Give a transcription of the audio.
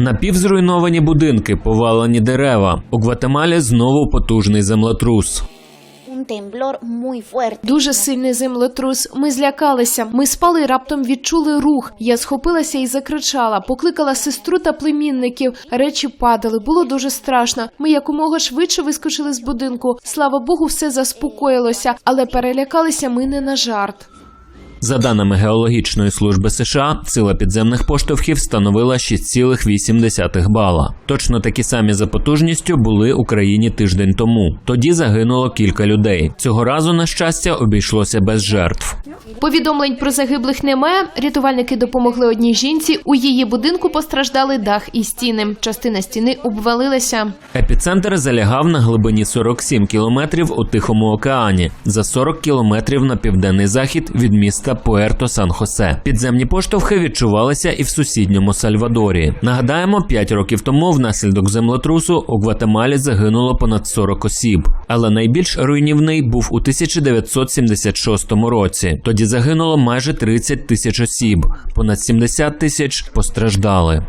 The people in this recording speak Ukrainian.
Напівзруйновані будинки, повалені дерева. У Гватемалі знову потужний землетрус. Дуже сильний землетрус. Ми злякалися. Ми спали раптом відчули рух. Я схопилася і закричала, покликала сестру та племінників. Речі падали. Було дуже страшно. Ми якомога швидше вискочили з будинку. Слава Богу, все заспокоїлося, але перелякалися ми не на жарт. За даними Геологічної служби США, сила підземних поштовхів становила 6,8 бала. Точно такі самі за потужністю були у країні тиждень тому. Тоді загинуло кілька людей. Цього разу, на щастя, обійшлося без жертв. Повідомлень про загиблих немає. Рятувальники допомогли одній жінці. У її будинку постраждали дах і стіни. Частина стіни обвалилася. Епіцентр залягав на глибині 47 кілометрів у Тихому океані, за 40 кілометрів на південний захід від міста Пуерто Сан-Хосе. Підземні поштовхи відчувалися і в сусідньому Сальвадорі. Нагадаємо, 5 років тому внаслідок землетрусу у Гватемалі загинуло понад 40 осіб. Але найбільш руйнівний був у 1976 році. Тоді загинуло майже 30 тисяч осіб, понад 70 тисяч постраждали.